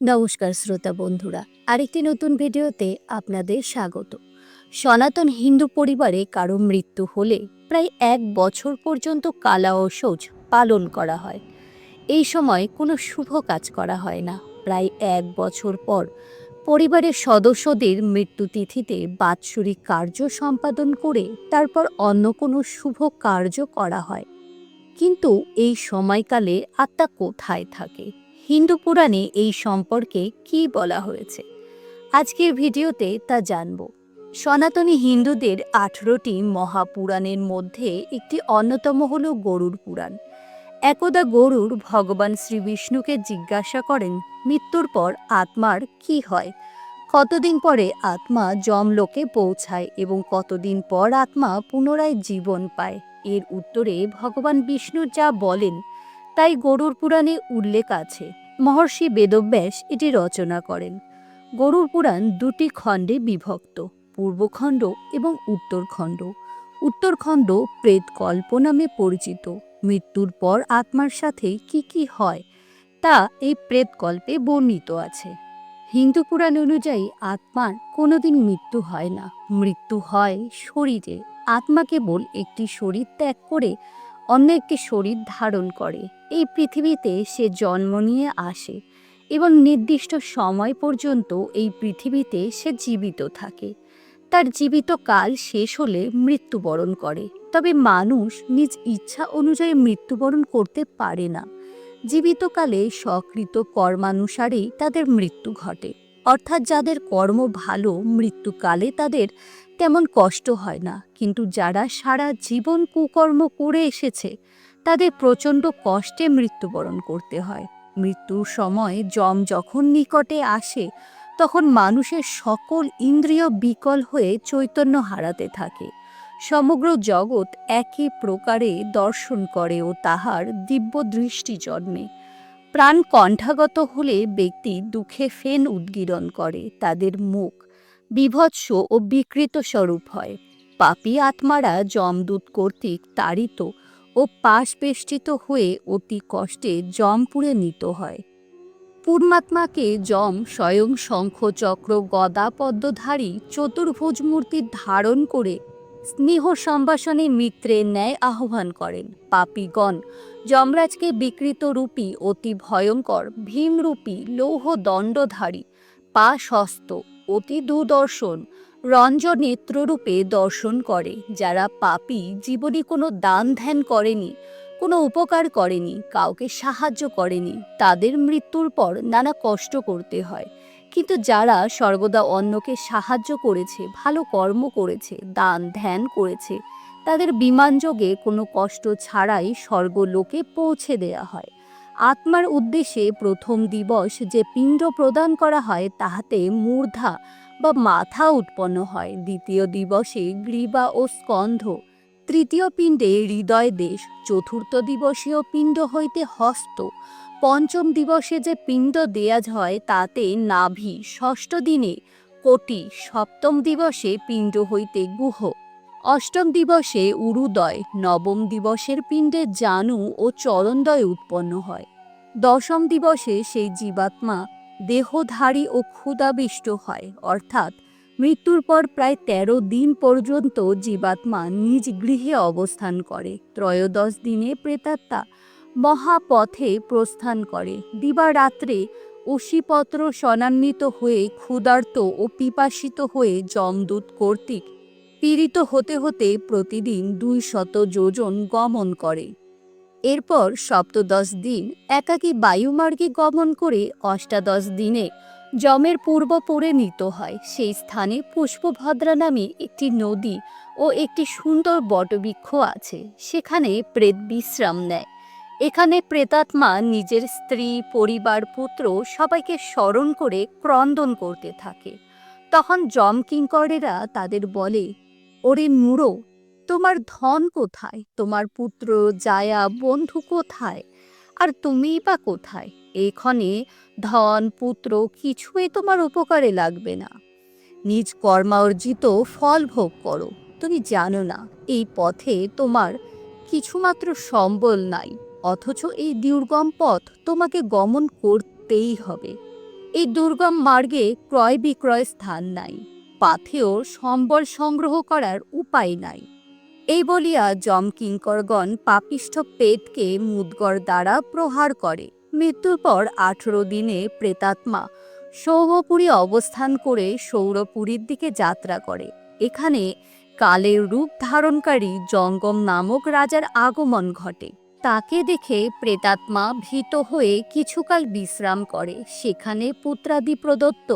নমস্কার শ্রোতা বন্ধুরা, আরেকটি নতুন ভিডিওতে আপনাদের স্বাগত। সনাতন হিন্দু পরিবারে কারও মৃত্যু হলে প্রায় এক বছর পর্যন্ত কালা ও শৌচ পালন করা হয়। এই সময় কোনো শুভ কাজ করা হয় না। প্রায় এক বছর পর পরিবারের সদস্যদের মৃত্যু তিথিতে বাৎসরিক কার্য সম্পাদন করে তারপর অন্য কোনো শুভ কার্য করা হয়। কিন্তু এই সময়কালে আত্মা কোথায় থাকে? হিন্দু পুরাণে এই সম্পর্কে কি বলা হয়েছে? আজকের ভিডিওতে তা জানব। সনাতনী হিন্দুদের আঠেরোটি মহাপুরাণের মধ্যে একটি অন্যতম হল গরুর পুরাণ। একদা গরুর ভগবান শ্রী বিষ্ণুকে জিজ্ঞাসা করেন, মৃত্যুর পর আত্মার কি হয়? কতদিন পরে আত্মা যমলোকে পৌঁছায় এবং কতদিন পর আত্মা পুনরায় জীবন পায়? এর উত্তরে ভগবান বিষ্ণু যা বলেন তাই গরুর পুরাণে উল্লেখ আছে। মহর্ষি বেদব্যাস এটি রচনা করেন। গরুর পুরাণ দুটি খণ্ডে বিভক্ত, পূর্বখণ্ড এবং উত্তরখণ্ড। উত্তরখণ্ড প্রেতকল্প নামে পরিচিত। মৃত্যুর পর আত্মার সাথে কি কি হয়, তা এই প্রেতকল্পে বর্ণিত আছে। হিন্দু পুরাণ অনুযায়ী আত্মার কোনোদিন মৃত্যু হয় না। মৃত্যু হয় শরীরে। আত্মা কেবল একটি শরীর ত্যাগ করে অন্য একটি শরীর ধারণ করে। এই পৃথিবীতে সে জন্ম নিয়ে আসে এবং নির্দিষ্ট সময় পর্যন্ত এই পৃথিবীতে সে জীবিত থাকে। তার জীবিত কাল শেষ হলে মৃত্যুবরণ করে। তবে মানুষ নিজ ইচ্ছা অনুযায়ী মৃত্যুবরণ করতে পারে না। জীবিতকালে সকৃত কর্মানুসারেই তাদের মৃত্যু ঘটে। অর্থাৎ যাদের কর্ম ভালো, মৃত্যুকালে তাদের তেমন কষ্ট হয় না, কিন্তু যারা সারা জীবন কুকর্ম করে এসেছে, তাদের প্রচণ্ড কষ্টে মৃত্যুবরণ করতে হয়। মৃত্যুর সময় যম যখন নিকটে আসে, তখন মানুষের সকল ইন্দ্রিয় বিকল হয়ে চৈতন্য হারাতে থাকে। সমগ্র জগৎ একই প্রকারে দর্শন করে ও তাহার দিব্য দৃষ্টি জন্মে। প্রাণ কণ্ঠাগত হলে ব্যক্তি দুঃখে ফেন উদ্গীরণ করে, তাদের মুখ বিভৎস ও বিকৃত স্বরূপ হয়। পাপী আত্মারা যমদূত কর্তৃক তাড়িত ও পাশবেষ্টিত হয়ে অতি কষ্টে জমপুরে নিত হয়। পূর্ণাত্মাকে যম স্বয়ং শঙ্খ চক্র গদা পদ্মধারী চতুর্ভুজ মূর্তি ধারণ করে স্নেহ সম্ভাষণে মিত্রের ন্যায় আহ্বান করেন। পাপীগণ যমরাজকে বিকৃত রূপী, অতি ভয়ঙ্কর, ভীমরূপী লৌহ দণ্ডধারী পা অতি দুদর্শন রঞ্জ নেত্ররূপে দর্শন করে, যারা পাপী জীবনে কোনো দান ধ্যান করেনি, কোনো উপকার করেনি, কাউকে সাহায্য করেনি, তাদের মৃত্যুর পর নানা কষ্ট করতে হয়। কিন্তু যারা সর্বদা অন্যকে সাহায্য করেছে, ভালো কর্ম করেছে, দান ধ্যান করেছে, তাদের বিমানযোগে কোনো কষ্ট ছাড়াই স্বর্গলোকে পৌঁছে দেয়া হয়। আত্মার উদ্দেশ্যে প্রথম দিবস যে পিণ্ড প্রদান করা হয়, তাহাতে মূর্ধা বা মাথা উৎপন্ন হয়। দ্বিতীয় দিবসে গ্রীবা ও স্কন্ধ। তৃতীয় পিণ্ডে হৃদয় দেশ। চতুর্থ দিবসীয় পিণ্ড হইতে হস্ত। পঞ্চম দিবসে যে পিণ্ড দেয়া হয়, তাতে নাভি। ষষ্ঠ দিনে কোটি। সপ্তম দিবসে পিণ্ড হইতে গুহ। অষ্টম দিবসে উরুদয়, নবম দিবসের পিণ্ডে জানু ও চরণদয় উৎপন্ন হয়। দশম দিবসে সেই জীবাত্মা দেহধারী ও ক্ষুদাবিষ্ট হয়, অর্থাৎ মৃত্যুর পর প্রায় তেরো দিন পর্যন্ত জীবাত্মা নিজ গৃহে অবস্থান করে। ত্রয়োদশ দিনে প্রেতাত্মা মহাপথে প্রস্থান করে। দিবারাত্রে অশিপত্র সনান্বিত হয়ে ক্ষুধার্ত ও পিপাসিত হয়ে যমদূত কর্তৃক পীড়িত হতে হতে প্রতিদিন দুই শত যোজন গমন করে। এরপর সপ্তদশ দিন একাকী বায়ুমার্গে গমন করে অষ্টাদশ দিনে যমের পূর্ব পরে নিত হয়। সেই স্থানে পুষ্পভদ্রা নামে একটি নদী ও একটি সুন্দর বটবৃক্ষ আছে। সেখানে প্রেত বিশ্রাম নেয়। এখানে প্রেতাত্মা নিজের স্ত্রী, পরিবার, পুত্র সবাইকে স্মরণ করে ক্রন্দন করতে থাকে। তখন যম কিঙ্করেরা তাদের বলে ওরে মুড়ো, তোমার ধন কোথায়? তোমার পুত্র, জায়া, বন্ধু কোথায়? আর তুমিই বা কোথায়? এখানে ধন, পুত্র কিছুই তোমার উপকারে লাগবে না। নিজ কর্মার্জিত ফল ভোগ করো। তুমি জানো না, এই পথে তোমার কিছুমাত্র সম্বল নাই, অথচ এই দুর্গম পথ তোমাকে গমন করতেই হবে। এই দুর্গম মার্গে ক্রয় বিক্রয় স্থান নাই। পাথেও সম্বল সংগ্রহ করার উপায় নাই। এই বলিয়া যম কিঙ্করগণ পাপিষ্ঠ পেটকে মুদগর দ্বারা প্রহার করে। মৃত্যুর পর আঠেরো দিনে প্রেতাত্মা সৌরপুরী অবস্থান করে সৌরপুরীর দিকে যাত্রা করে। এখানে কালের রূপ ধারণকারী জঙ্গম নামক রাজার আগমন ঘটে। তাকে দেখে প্রেতাত্মা ভীত হয়ে কিছুকাল বিশ্রাম করে। সেখানে পুত্রাদি প্রদত্ত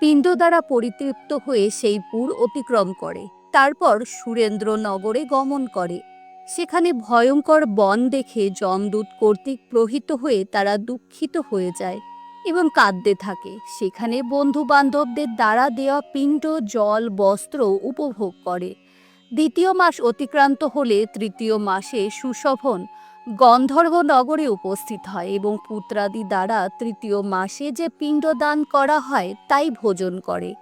পিণ্ড দ্বারা পরিতৃপ্ত হয়ে সেই পুর অতিক্রম করে। তারপর সুরেন্দ্রনগরে গমন করে। সেখানে ভয়ঙ্কর বন দেখে যমদূত কর্তৃক প্রহিত হয়ে তারা দুঃখিত হয়ে যায় এবং কাঁদতে থাকে। সেখানে বন্ধু বান্ধবদের দ্বারা দেওয়া পিণ্ড, জল, বস্ত্র উপভোগ করে। দ্বিতীয় মাস অতিক্রান্ত হলে তৃতীয় মাসে সুশোভন গন্ধর্ব নগরে উপস্থিত হয় এবং পুত্রাদি দ্বারা তৃতীয় মাসে যে পিণ্ড দান করা হয়, তাই ভোজন করে।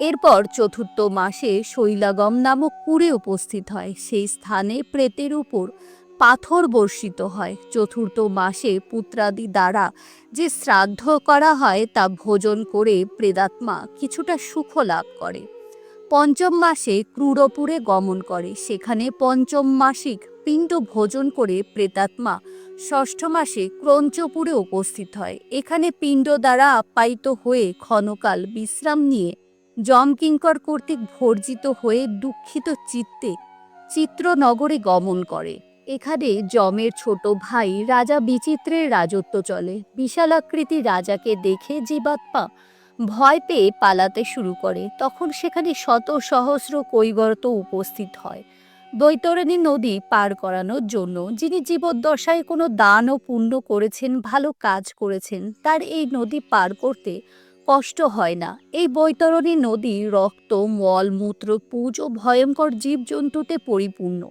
এরপর চতুর্থ মাসে শৈলাগম নামক কুড়ে উপস্থিত হয়। সেই স্থানে প্রেতের উপর পাথর বর্ষিত হয়। চতুর্থ মাসে পুত্রাদি দ্বারা যে শ্রাদ্ধ করা হয়, তা ভোজন করে প্রেদাত্মা কিছুটা সুখ লাভ করে। পঞ্চম মাসে ক্রূরপুরে গমন করে। সেখানে পঞ্চম মাসিক পিণ্ড ভোজন করে প্রেতাত্মা ষষ্ঠ মাসে ক্রঞ্চপুরে উপস্থিত হয়। এখানে পিণ্ড দ্বারা আপ্যায়িত হয়ে ক্ষণকাল বিশ্রাম নিয়ে যমকিঙ্কর কর্তৃক ভর্জিত হয়ে দুঃখিত চিত্তে চিত্রনগরে গমন করে। এখানে যমের ছোট ভাই রাজা বিচিত্রের রাজত্ব চলে। বিশালাকৃতি রাজাকে দেখে জীবাত্মা ভয় পেয়ে পালাতে শুরু করে। তখন সেখানে শত সহস্র কৈবর্ত উপস্থিত হয়। বৈতরণী নদী পার করানোর জন্য যিনি জীবদ্দশায় কোনো দান ও পুণ্য করেছেন, ভালো কাজ করেছেন, তার এই নদী পার করতে কষ্ট হয় না। এই বৈতরণী নদী রক্ত, মল, মূত্র, পুজ ও ভয়ঙ্কর জীবজন্তুতে পরিপূর্ণ।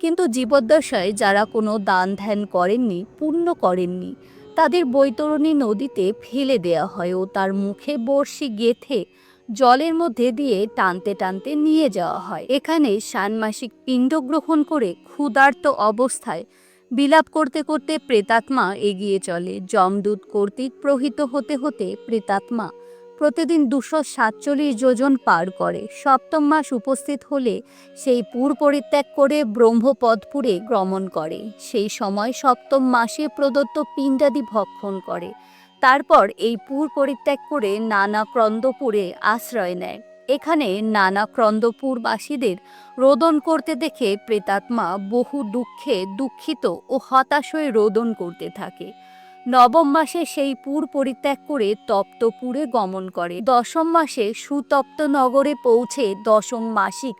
কিন্তু জীবদ্দশায় যারা কোনো দান ধ্যান করেননি, পুণ্য করেননি, তাদের বৈতরণী নদীতে ফেলে দেয়া হয় ও তার মুখে বড়শি গেথে জলের মধ্যে দিয়ে টানতে টানতে নিয়ে যাওয়া হয়। এখানে ষান্মাসিক পিণ্ড গ্রহণ করে ক্ষুধার্ত অবস্থায় বিলাপ করতে করতে প্রেতাত্মা এগিয়ে চলে। যমদূত কর্তৃক প্রহিত হতে হতে প্রেতাত্মা প্রতিদিন দুশো সাতচল্লিশ যোজন পার করে। সপ্তম মাস উপস্থিত হলে সেই পুর পরিত্যাগ করে ব্রহ্মপদপুরে গমন করে। সেই সময় সপ্তম মাসে প্রদত্ত পিণ্ডাদি ভক্ষণ করে। তারপর এই পুর পরিত্যাগ করে নানা ক্রন্দপুরে আশ্রয় নেয়। এখানে নানা ক্রন্দপুরবাসীদের রোদন করতে দেখে প্রেতাত্মা বহু দুঃখে দুঃখিত ও হতাশ হয়ে রোদন করতে থাকে। নবম মাসে সেই পুর পরিত্যাগ করে তপ্তপুরে গমন করে। দশম মাসে সুতপ্ত নগরে পৌঁছে দশম মাসিক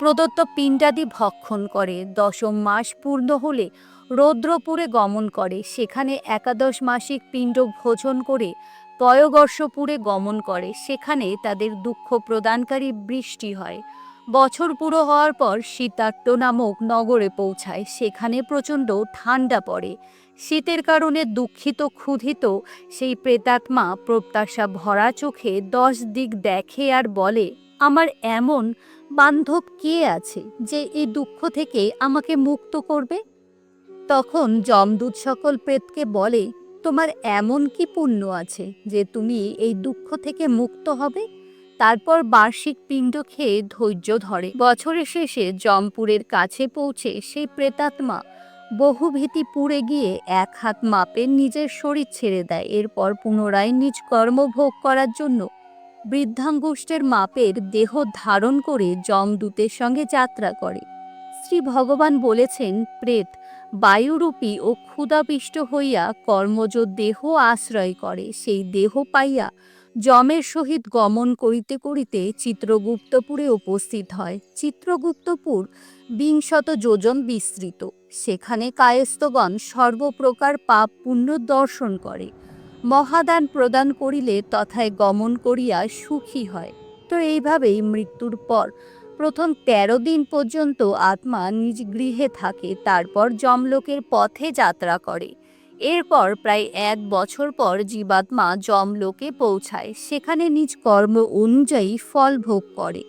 প্রদত্ত পিণ্ডাদি ভক্ষণ করে। দশম মাস পূর্ণ হলে রৌদ্রপুরে গমন করে। সেখানে একাদশ মাসিক পিণ্ড ভোজন করে পয়গর্ষপুরে গমন করে। সেখানে তাদের দুঃখ প্রদানকারী বৃষ্টি হয়। বছর পুরো হওয়ার পর শীতাট্ট নামক নগরে পৌঁছায়। সেখানে প্রচণ্ড ঠান্ডা পড়ে। শীতের কারণে দুঃখিত, ক্ষুধিত সেই প্রেতাত্মা প্রত্যাশা ভরা চোখে দশ দিক দেখে আর বলে, আমার এমন বান্ধব কে আছে যে এই দুঃখ থেকে আমাকে মুক্ত করবে? তখন যমদূত সকল প্রেতকে বলে, তোমার এমন কি পুণ্য আছে যে তুমি এই দুঃখ থেকে মুক্ত হবে? তারপর বার্ষিক পিণ্ড খেয়ে ধৈর্য ধরে। বছরের শেষে জমপুরের কাছে পৌঁছে সেই প্রেতাত্মা বহুভীতি পুড়ে গিয়ে এক হাত মাপে নিজের শরীর ছেড়ে দেয়। এরপর পুনরায় নিজ কর্মভোগ করার জন্য বৃদ্ধাঙ্গুষ্ঠের মাপের দেহ ধারণ করে যমদূতের সঙ্গে যাত্রা করে। শ্রী ভগবান বলেছেন, প্রেত, বায়ুরূপী ও ক্ষুধাপিষ্ট হইয়া কর্মজ দেহ আশ্রয় করে। সেই দেহ পাইয়া যমের সহিত গমন করিতে করিতে চিত্রগুপ্তপুরে উপস্থিত হয়। চিত্রগুপ্তপুর বিংশত যোজন বিস্তৃত। সেখানে কায়স্থগণ সর্বপ্রকার পাপ পুণ্য দর্শন করে। মহাদান প্রদান করিলে তথায় গমন করিয়া সুখী হয়। তো এইভাবেই মৃত্যুর পর প্রথম তেরো দিন পর্যন্ত আত্মা নিজ গৃহে থাকে, তারপর যমলোকের পথে যাত্রা করে। এরপর প্রায় এক বছর পর জীবাত্মা যমলোকে পৌঁছায়, সেখানে নিজ কর্ম অনুযায়ী ফল ভোগ করে।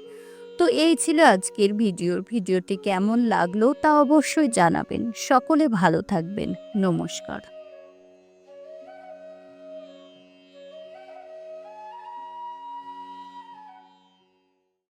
তো এই ছিল আজকের ভিডিওর ভিডিওটি কেমন লাগল তা অবশ্যই জানাবেন। সকলে ভালো থাকবেন। নমস্কার।